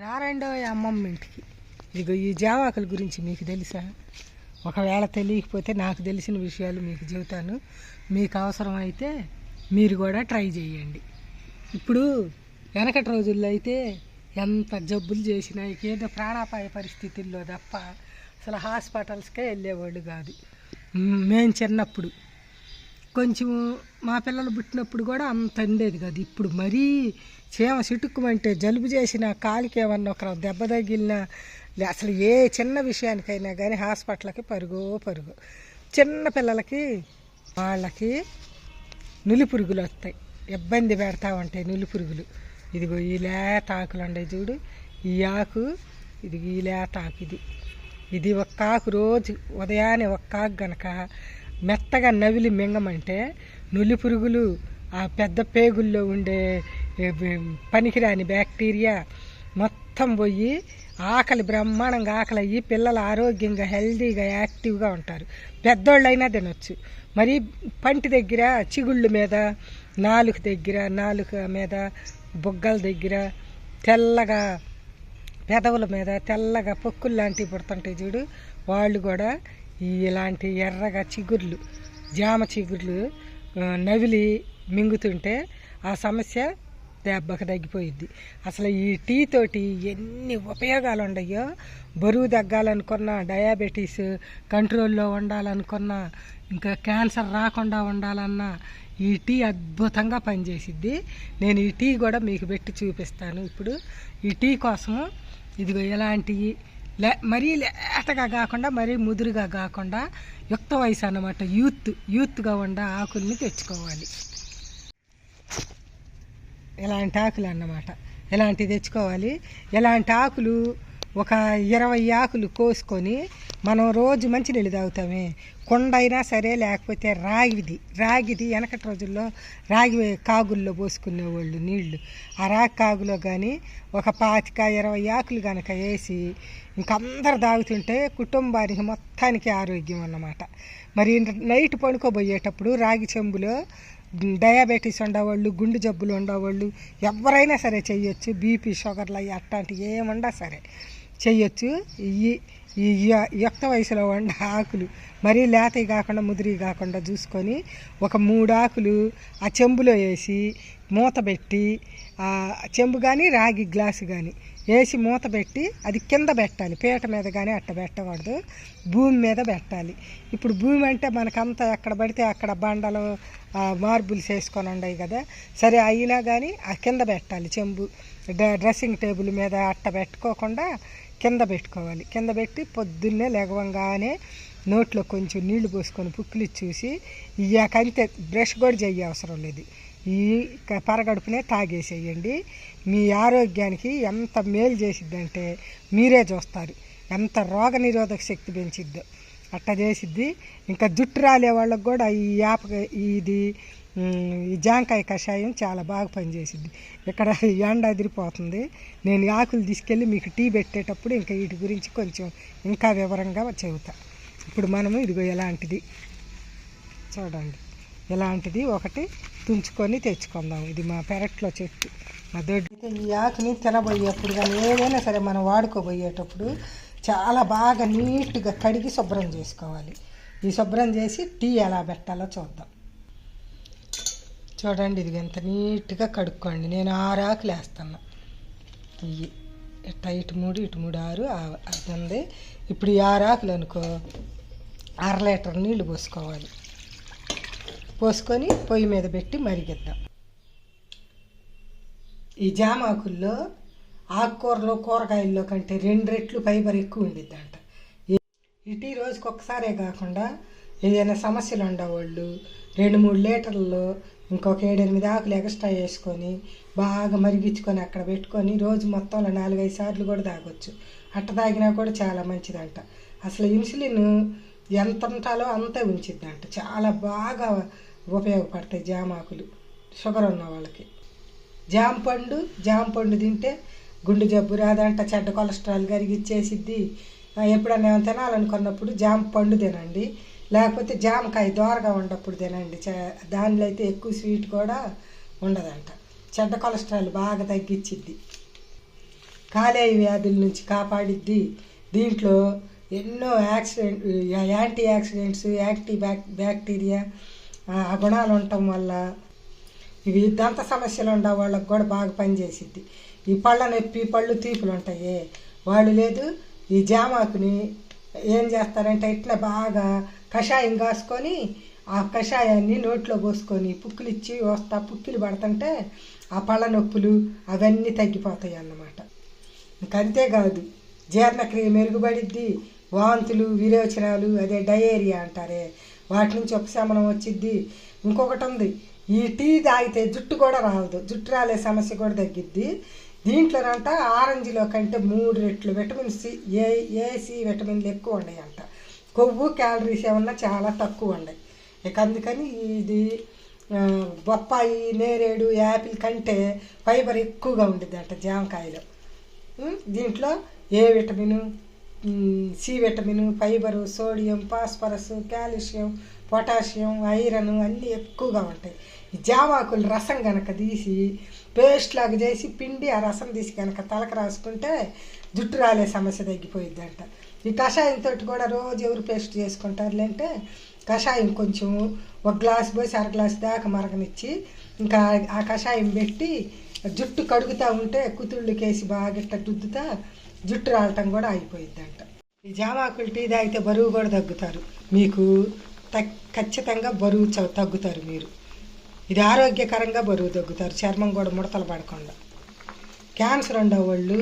రారండో అమ్మమ్మ ఇంటికి ఇదిగో ఈ జావాకుల గురించి మీకు తెలుసా? ఒకవేళ తెలియకపోతే నాకు తెలిసిన విషయాలు మీకు చెబుతాను. మీకు అవసరం అయితే మీరు కూడా ట్రై చేయండి. ఇప్పుడు వెనకటి రోజుల్లో అయితే ఎంత జబ్బులు చేసినా ఏదో ప్రాణాపాయ పరిస్థితుల్లో తప్ప అసలు హాస్పిటల్స్కే వెళ్ళేవాళ్ళు కాదు. మేము చిన్నప్పుడు కొంచెం మా పిల్లలు పుట్టినప్పుడు కూడా అంత ఉండేది కాదు. ఇప్పుడు మరీ చీమ చిటుక్కుమంటే జలుబు చేసిన కాలికి ఏమన్నా ఒక దెబ్బ తగిలినా లే- అసలు ఏ చిన్న విషయానికైనా కానీ హాస్పిటల్కి పరుగు పరుగు. చిన్న పిల్లలకి వాళ్ళకి నులి పురుగులు వస్తాయి. ఇబ్బంది పెడతా ఉంటాయి నులి పురుగులు. ఇదిగో ఈ లేత ఆకులు ఉండే చూడు. ఈ ఆకు ఇది ఈ లేత ఆకు ఇది. ఇది ఒక్క ఆకు రోజు ఉదయాన్నే ఒక్క ఆకు గనక మెత్తగా నవిలి మింగమంటే నులి పురుగులు ఆ పెద్ద పేగుల్లో ఉండే పనికిరాని బ్యాక్టీరియా మొత్తం పోయి ఆకలి బ్రహ్మాండంగా ఆకలి అయ్యి పిల్లలు ఆరోగ్యంగా హెల్దీగా యాక్టివ్గా ఉంటారు. పెద్దోళ్ళైనా తినొచ్చు. మరి పంటి దగ్గర చిగుళ్ళు మీద నాలుక దగ్గర నాలుక మీద బుగ్గల దగ్గర తెల్లగా పెదవుల మీద తెల్లగా పొక్కులు లాంటివి పుడుతుంటాయి చూడు. వాళ్ళు కూడా ఇలాంటి ఎర్రగా చిగుర్లు జామ చిగుర్లు నవిలి మింగుతుంటే ఆ సమస్య దెబ్బకు తగ్గిపోయిద్ది. అసలు ఈ టీ తోటి ఎన్ని ఉపయోగాలు ఉన్నాయో బరువు తగ్గాలనుకున్న డయాబెటీస్ కంట్రోల్లో ఉండాలనుకున్నా ఇంకా క్యాన్సర్ రాకుండా ఉండాలన్నా ఈ టీ అద్భుతంగా పనిచేసిద్ది. నేను ఈ టీ కూడా మీకు పెట్టి చూపిస్తాను. ఇప్పుడు ఈ టీ కోసము ఇదిగో ఎలాంటివి లే మరీ లేతగా కాకుండా మరీ ముదురుగా కాకుండా యుక్త వయసు అన్నమాట. యూత్ యూత్గా ఉండ ఆకుల్ని తెచ్చుకోవాలి. ఇలాంటి ఆకులు అన్నమాట. ఇలాంటివి తెచ్చుకోవాలి? ఇలాంటి ఆకులు ఒక ఇరవై ఆకులు కోసుకొని మనం రోజు మంచినీళ్ళు తాగుతామే. కొండైనా అయినా సరే లేకపోతే రాగిది. రాగిది వెనకటి రోజుల్లో రాగి కాగుల్లో పోసుకునేవాళ్ళు నీళ్ళు ఆ రాగి కాగులో కానీ ఒక పాతిక ఇరవై ఆకులు కనుక వేసి ఇంక అందరు తాగుతుంటే కుటుంబానికి మొత్తానికి ఆరోగ్యం అన్నమాట. మరి నైట్ పడుకోబోయేటప్పుడు రాగి చెంబులో డయాబెటీస్ ఉండేవాళ్ళు గుండె జబ్బులు ఉండేవాళ్ళు ఎవరైనా సరే చేయొచ్చు. బీపీ షుగర్లు అవి అట్లాంటివి ఏముండా సరే. చేయొచ్చు ఈ ఈ యుక్త వయసులో ఉండే ఆకులు మరీ లేతవి కాకుండా ముదిరి కాకుండా చూసుకొని ఒక మూడు ఆకులు ఆ చెంబులో వేసి మూత పెట్టి ఆ చెంబు కానీ రాగి గ్లాసు కానీ వేసి మూత పెట్టి అది కింద పెట్టాలి. పీట మీద కానీ అట్ట పెట్టకూడదు. భూమి మీద పెట్టాలి. ఇప్పుడు భూమి అంటే మనకంతా ఎక్కడ పడితే అక్కడ బండలు మార్బుల్స్ వేసుకొని ఉన్నాయి కదా. సరే అయినా కానీ ఆ కింద పెట్టాలి చెంబు. డ- డ్రెస్సింగ్ టేబుల్ మీద అట్ట పెట్టుకోకుండా కింద పెట్టుకోవాలి. కింద పెట్టి పొద్దున్నే లేవంగానే నోట్లో కొంచెం నీళ్ళు పోసుకొని పుక్కిలి చూసి ఇయ్యాకంతే బ్రష్ కూడా చెయ్య అవసరం లేదు. ఈ క- పరగడుపునే తాగేసేయండి. మీ ఆరోగ్యానికి ఎంత మేలు చేసిద్దంటే మీరే చూస్తారు. ఎంత రోగ నిరోధక శక్తి పెంచిద్దో అట్ట చేసిద్ది. ఇంకా జుట్టు రాలే వాళ్ళకు కూడా ఈ యాప ఇది ఈ జాంకాయ కషాయం చాలా బాగా పనిచేసింది. ఇక్కడ ఎండ అదిరిపోతుంది. నేను ఆకులు తీసుకెళ్ళి మీకు టీ పెట్టేటప్పుడు ఇంకా వీటి గురించి కొంచెం ఇంకా వివరంగా చెబుతా. ఇప్పుడు మనము ఇదిగో ఎలాంటిది? చూడండి. ఇలాంటిది ఒకటి తుంచుకొని తెచ్చుకుందాం. ఇది మా పెరట్లో చెట్టు. మా దొడ్డి. అయితే ఈ ఆకుని తినబోయేప్పుడు కానీ ఏదైనా సరే మనం వాడుకోబోయేటప్పుడు చాలా బాగా నీట్గా కడిగి శుభ్రం చేసుకోవాలి. ఈ శుభ్రం చేసి టీ ఎలా పెట్టాలో చూద్దాం. చూడండి ఇది ఎంత నీట్గా కడుక్కోండి. నేను ఆరు ఆకులు వేస్తాను ఇవి ఇట్ట ఇటు మూడు ఇటు మూడు ఆరు అది ఉంది. ఇప్పుడు ఈ ఆరు ఆకులు అనుకో అర లీటర్ నీళ్ళు పోసుకోవాలి. పోసుకొని పొయ్యి మీద పెట్టి మరిగిద్దాం. ఈ జామాకుల్లో ఆకుకూరలో ఆకుకూరలు కూరగాయల్లో కంటే రెండు రెట్లు ఫైబర్ ఎక్కువ ఉండిద్దంట. ఇటీ రోజుకి ఒక్కసారే కాకుండా ఏదైనా సమస్యలు ఉండేవాళ్ళు రెండు మూడు లీటర్లు ఇంకొక ఏడెనిమిది ఆకులు ఎక్స్ట్రా వేసుకొని బాగా మరిగించుకొని అక్కడ పెట్టుకొని రోజు మొత్తంలో నాలుగైదు సార్లు కూడా తాగొచ్చు. అట్ట తాగినా కూడా చాలా మంచిదంట. అసలు ఇన్సులిన్ ఎంత ఉంటాలో అంతే ఉంచిద్దంట. చాలా బాగా ఉపయోగపడతాయి జామాకులు షుగర్ ఉన్న వాళ్ళకి. జామ పండు జామ పండు తింటే గుండె జబ్బు రాదంట. చెడ్డ కొలెస్ట్రాల్ కరిగిచ్చేసిద్ది. ఎప్పుడన్నా తినాలనుకున్నప్పుడు జామ పండు తినండి. లేకపోతే జామకాయ దోరగా ఉండప్పుడు తినండి. చ- దానిలో అయితే ఎక్కువ స్వీట్ కూడా ఉండదంట. చెడ్డ కొలెస్ట్రాల్ బాగా తగ్గించిద్ది కాలేయ వ్యాధుల నుంచి కాపాడిద్ది. దీంట్లో ఎన్నో accident anti accidents anti back bacteria ఆ గుణాలు ఉండటం వల్ల ఇవి దంత సమస్యలు ఉండే వాళ్ళకి కూడా బాగా పనిచేసిద్ది. ఈ పళ్ళ నొప్పి పళ్ళు తీపులు ఉంటాయి వాళ్ళు లేదు ఈ జామాకుని ఏం చేస్తారంటే ఇట్లా బాగా కషాయం కాసుకొని ఆ కషాయాన్ని నోట్లో పోసుకొని పుక్కులు ఇచ్చి వస్తా పుక్కులు పడుతుంటే ఆ పళ్ళ నొప్పులు అవన్నీ తగ్గిపోతాయి అన్నమాట. ఇంక అంతేకాదు జీర్ణక్రియ మెరుగుపడిద్ది వాంతులు విరేచనాలు అదే డయేరియా అంటారే వాటి నుంచి ఉపశమనం వచ్చిద్ది. ఇంకొకటి ఉంది ఈ టీ తాగితే జుట్టు కూడా రాదు జుట్టు రాలే సమస్య కూడా తగ్గిద్ది. దీంట్లోనంట ఆరెంజ్లో కంటే మూడు రెట్లు విటమిన్ సి ఏ ఏసీ విటమిన్లు ఎక్కువ ఉన్నాయి అంట కొవ్వు క్యాలరీస్ ఏమన్నా చాలా తక్కువ ఉన్నాయి. ఇక అందుకని ఇది బొప్పాయి నేరేడు యాపిల్ కంటే ఫైబర్ ఎక్కువగా ఉండిద్ది అంట జామకాయలో దీంట్లో ఏ vitamin? C vitamin fibre sodium phosphorus calcium potassium iron అన్నీ ఎక్కువగా ఉంటాయి. ఈ జామాకులు రసం కనుక తీసి పేస్ట్ లాగా చేసి పిండి ఆ రసం తీసి కనుక తలకు రాసుకుంటే జుట్టు రాలే సమస్య తగ్గిపోయిద్దంట. ఈ కషాయంతో కూడా రోజు ఎవరు పేస్ట్ చేసుకుంటారు అంటే కషాయం కొంచెం ఒక గ్లాస్ పోసి అర గ్లాస్ దాకా మరగనిచ్చి ఇంకా ఆ కషాయం పెట్టి జుట్టు కడుగుతూ ఉంటే కుతుళ్ళకేసి బాగా ఇట్లా రుద్దుతా జుట్టు రాలటం కూడా అయిపోయిద్దంట. ఈ జామాకులు టీ తాగితే బరువు కూడా తగ్గుతారు. మీకు ఖచ్చితంగా బరువు చ- తగ్గుతారు మీరు. ఇది ఆరోగ్యకరంగా బరువు తగ్గుతారు. చర్మం కూడా ముడతలు పడకుండా. క్యాన్సర్ ఉండే వాళ్ళు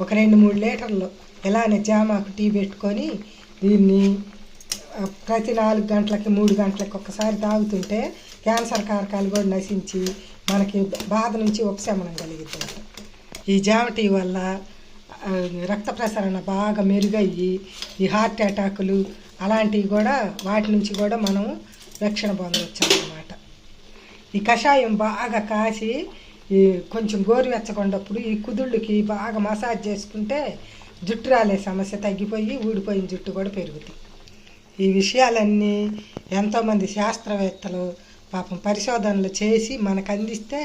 ఒక రెండు మూడు లీటర్లు ఇలానే జామాకు టీ పెట్టుకొని దీన్ని ప్రతి నాలుగు గంటలకి మూడు గంటలకి ఒక్కసారి తాగుతుంటే క్యాన్సర్ కారకాలు కూడా నశించి మనకి బాధ నుంచి ఉపశమనం కలిగిద్దంట ఈ జామ టీ వల్ల రక్త ప్రసరణ బాగా మెరుగయ్యి ఈ హార్ట్ అటాకులు అలాంటివి కూడా వాటి నుంచి కూడా మనం రక్షణ పొందవచ్చు అన్నమాట ఈ కషాయం బాగా కాసి ఈ కొంచెం గోరువెచ్చకుండప్పుడు ఈ కుదుళ్ళకి బాగా మసాజ్ చేసుకుంటే జుట్టు రాలే సమస్య తగ్గిపోయి ఊడిపోయిన జుట్టు కూడా పెరుగుతుంది ఈ విషయాలన్నీ ఎంతోమంది శాస్త్రవేత్తలు పాపం పరిశోధనలు చేసి మనకు అందిస్తే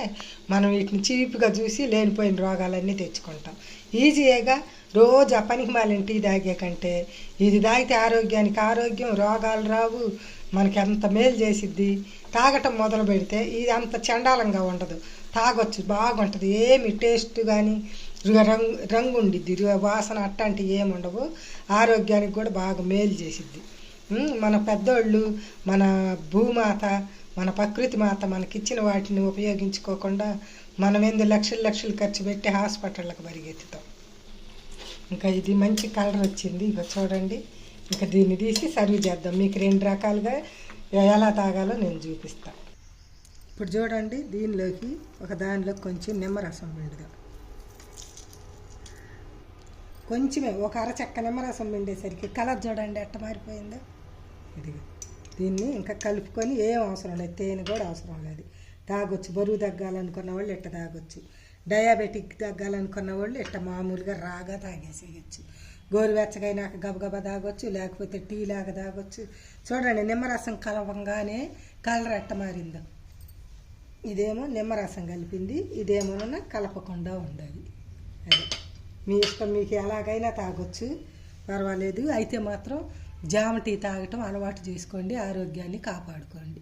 మనం వీటిని చీపుగా చూసి లేనిపోయిన రోగాలన్నీ తెచ్చుకుంటాం. ఈజీగా రోజు ఆ పనికి మాలిన టీ తాగే కంటే ఇది తాగితే ఆరోగ్యానికి ఆరోగ్యం రోగాలు రావు మనకి ఎంత మేలు చేసిద్ది? తాగటం మొదలు పెడితే ఇది అంత చండాలంగా ఉండదు. తాగొచ్చు బాగుంటుంది. ఏమి టేస్ట్ కానీ రంగు రంగు ఉండిద్ది వాసన అట్లాంటివి ఏమి ఉండవు ఆరోగ్యానికి కూడా బాగా మేలు చేసిద్ది. మన పెద్దోళ్ళు మన భూమాత మన ప్రకృతి మాత మనకిచ్చిన వాటిని ఉపయోగించుకోకుండా మనం ఎందు లక్షలు లక్షలు ఖర్చు పెట్టి హాస్పిటళ్ళకు పరిగెత్తుతాం. ఇంకా ఇది మంచి కలర్ వచ్చింది. ఇక చూడండి. ఇంకా దీన్ని తీసి సర్వ్ చేద్దాం. మీకు రెండు రకాలుగా ఎలా తాగాలో నేను చూపిస్తాను ఇప్పుడు చూడండి దీనిలోకి ఒక దానిలో కొంచెం నిమ్మరసం పిండుదాం. కొంచెమే ఒక అర చెక్క నిమ్మరసం పిండేసరికి కలర్ చూడండి ఎట్ట మారిపోయిందో. ఇదిగో దీన్ని ఇంకా కలుపుకొని ఏం అవసరం లేదు తేనె కూడా అవసరం లేదు. తాగొచ్చు బరువు తగ్గాలనుకున్న వాళ్ళు ఇట్ట తాగొచ్చు. డయాబెటిక్ తగ్గాలనుకున్న వాళ్ళు ఇట్ట మామూలుగా రాగా తాగేసేయచ్చు. గోరువెచ్చగైనాక గబగబా తాగొచ్చు లేకపోతే టీ లాగా తాగొచ్చు. చూడండి నిమ్మరసం కలవంగానే కలర్ ఎట్ట మారిందో. ఇదేమో నిమ్మరసం కలిపింది ఇదేమో కలపకుండా ఉండాలి. అదే మీ ఇష్టం మీకు ఎలాగైనా తాగొచ్చు. పర్వాలేదు. అయితే మాత్రం జామ టీ తాగటం అలవాటు చేసుకోండి ఆరోగ్యాన్ని కాపాడుకోండి.